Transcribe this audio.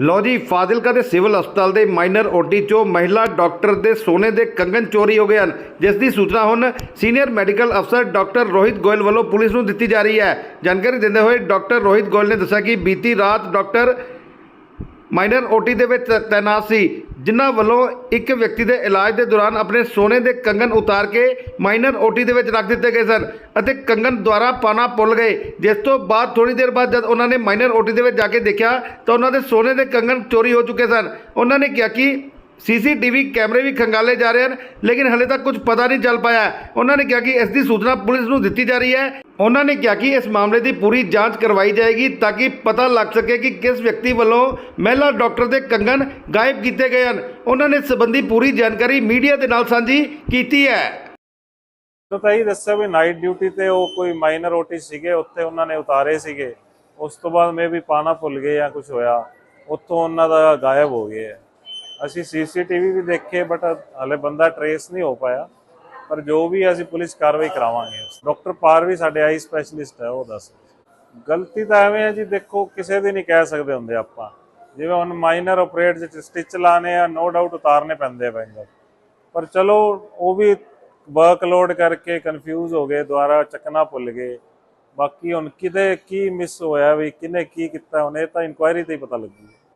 ਲੋ ਜੀ, ਫਾਜ਼ਿਲਕਾ ਦੇ ਸਿਵਲ ਹਸਪਤਾਲ ਦੇ ਮਾਈਨਰ ਓਟੀ ਚੋਂ ਮਹਿਲਾ ਡਾਕਟਰ ਦੇ ਸੋਨੇ ਦੇ ਕੰਗਨ ਚੋਰੀ ਹੋ ਗਏ ਹਨ। ਜਿਸ ਦੀ ਸੂਚਨਾ ਹੁਣ ਸੀਨੀਅਰ ਮੈਡੀਕਲ ਅਫਸਰ ਡਾਕਟਰ ਰੋਹਿਤ ਗੋਇਲ ਵੱਲੋਂ ਪੁਲਿਸ ਨੂੰ ਦਿੱਤੀ ਜਾ ਰਹੀ ਹੈ। ਜਾਣਕਾਰੀ ਦਿੰਦੇ ਹੋਏ ਡਾਕਟਰ ਰੋਹਿਤ ਗੋਇਲ ਨੇ ਦੱਸਿਆ ਕਿ ਬੀਤੀ ਰਾਤ ਡਾਕਟਰ ਮਾਈਨਰ ਓਟੀ ਦੇ ਵਿੱਚ ਤੈਨਾਤ ਸੀ। ਜਿਨ੍ਹਾਂ ਵੱਲੋਂ ਇੱਕ ਵਿਅਕਤੀ ਦੇ ਇਲਾਜ ਦੇ ਦੌਰਾਨ ਆਪਣੇ ਸੋਨੇ ਦੇ ਕੰਗਣ ਉਤਾਰ ਕੇ ਮਾਈਨਰ ਓਟੀ ਦੇ ਵਿੱਚ ਰੱਖ ਦਿੱਤੇ ਗਏ ਸਨ ਅਤੇ ਕੰਗਣ ਦੁਆਰਾ ਪਾਣਾ ਭੁੱਲ ਗਏ। ਜਿਸ ਤੋਂ ਬਾਅਦ ਥੋੜੀ ਦੇਰ ਬਾਅਦ ਜਦ ਉਹਨਾਂ ਨੇ ਮਾਈਨਰ ਓਟੀ ਦੇ ਵਿੱਚ ਜਾ ਕੇ ਦੇਖਿਆ ਤਾਂ ਉਹਨਾਂ ਦੇ ਸੋਨੇ ਦੇ ਕੰਗਣ ਚੋਰੀ ਹੋ ਚੁੱਕੇ ਸਨ। ਉਹਨਾਂ ਨੇ ਕਿਹਾ ਕਿ ਸੀਸੀਟੀਵੀ ਕੈਮਰੇ ਵੀ ਖੰਗਾਲੇ ਜਾ ਰਹੇ ਹਨ, ਲੇਕਿਨ ਹਲੇ ਤੱਕ ਕੁਝ ਪਤਾ ਨਹੀਂ ਚੱਲ ਪਾਇਆ। ਉਹਨਾਂ ਨੇ ਕਿਹਾ ਕਿ ਇਸ ਦੀ ਸੂਚਨਾ ਪੁਲਿਸ ਨੂੰ ਦਿੱਤੀ ਜਾ ਰਹੀ ਹੈ। ਉਹਨਾਂ ਨੇ ਕਿਹਾ ਕਿ ਇਸ ਮਾਮਲੇ ਦੀ ਪੂਰੀ ਜਾਂਚ ਕਰਵਾਈ ਜਾਏਗੀ ਤਾਂ ਕਿ ਪਤਾ ਲੱਗ ਸਕੇ ਕਿ ਕਿਸ ਵਿਅਕਤੀ ਵੱਲੋਂ ਮਹਿਲਾ ਡਾਕਟਰ ਦੇ ਕੰਗਣ ਗਾਇਬ ਕੀਤੇ ਗਏ ਹਨ। ਉਹਨਾਂ ਨੇ ਸੰਬੰਧੀ ਪੂਰੀ ਜਾਣਕਾਰੀ ਮੀਡੀਆ ਦੇ ਨਾਲ ਸਾਂਝੀ ਕੀਤੀ ਹੈ। ਤਾਂ ਤਾਂ ਇਹ ਦੱਸਿਆ ਵੀ ਨਾਈਟ ਡਿਊਟੀ ਤੇ ਉਹ ਕੋਈ ਮਾਈਨਰ ਓਟੀ ਸੀਗੇ, ਉੱਥੇ ਉਹਨਾਂ ਨੇ ਉਤਾਰੇ ਸੀਗੇ। ਉਸ ਤੋਂ ਬਾਅਦ ਮੈਂ ਵੀ ਪਾਣਾ ਭੁੱਲ ਗਏ ਜਾਂ ਕੁਝ ਹੋਇਆ, ਉੱਥੋਂ ਉਹਨਾਂ ਦਾ ਗਾਇਬ ਹੋ ਗਏ ਹੈ। ਅਸੀਂ ਸੀਸੀਟੀਵੀ ਵੀ ਦੇਖੇ ਬਟ ਹਲੇ ਬੰਦਾ ਟਰੇਸ ਨਹੀਂ ਹੋ ਪਾਇਆ। ਪਰ ਜੋ ਵੀ ਅਸੀਂ ਪੁਲਿਸ ਕਾਰਵਾਈ ਕਰਾਵਾਂਗੇ, ਡਾਕਟਰ ਪਾਰਵੀ ਸਾਡੇ ਆਈ ਸਪੈਸ਼ਲਿਸਟ ਹੈ, ਉਹ ਦੱਸ। ਗਲਤੀ ਤਾਂ ਐਵੇਂ ਹੈ ਜੀ, ਦੇਖੋ, ਕਿਸੇ ਦੀ ਨਹੀਂ ਕਹਿ ਸਕਦੇ ਹੁੰਦੇ ਆਪਾਂ। ਜਿਵੇਂ ਹੁਣ ਮਾਈਨਰ ਆਪਰੇਟ ਚ ਸਟਿਚ ਲਾਣੇ ਆ ਨੋ ਡਾਊਟ ਉਤਾਰਨੇ ਪੈਂਦੇ ਆ ਬੈਂਗਲ ਪਰ ਚਲੋ, ਉਹ ਵੀ ਵਰਕਲੋਡ ਕਰਕੇ ਕਨਫਿਊਜ਼ ਹੋ ਗਏ, ਦੁਬਾਰਾ ਚੱਕਣਾ ਭੁੱਲ ਗਏ। ਬਾਕੀ ਹੁਣ ਕਿਤੇ ਕੀ ਮਿਸ ਹੋਇਆ ਵੀ ਕਿਨੇ ਕੀ ਕੀਤਾ, ਹੁਣ ਇਹ ਤਾਂ ਇਨਕੁਆਇਰੀ ਤੇ ਹੀ ਪਤਾ ਲੱਗੂ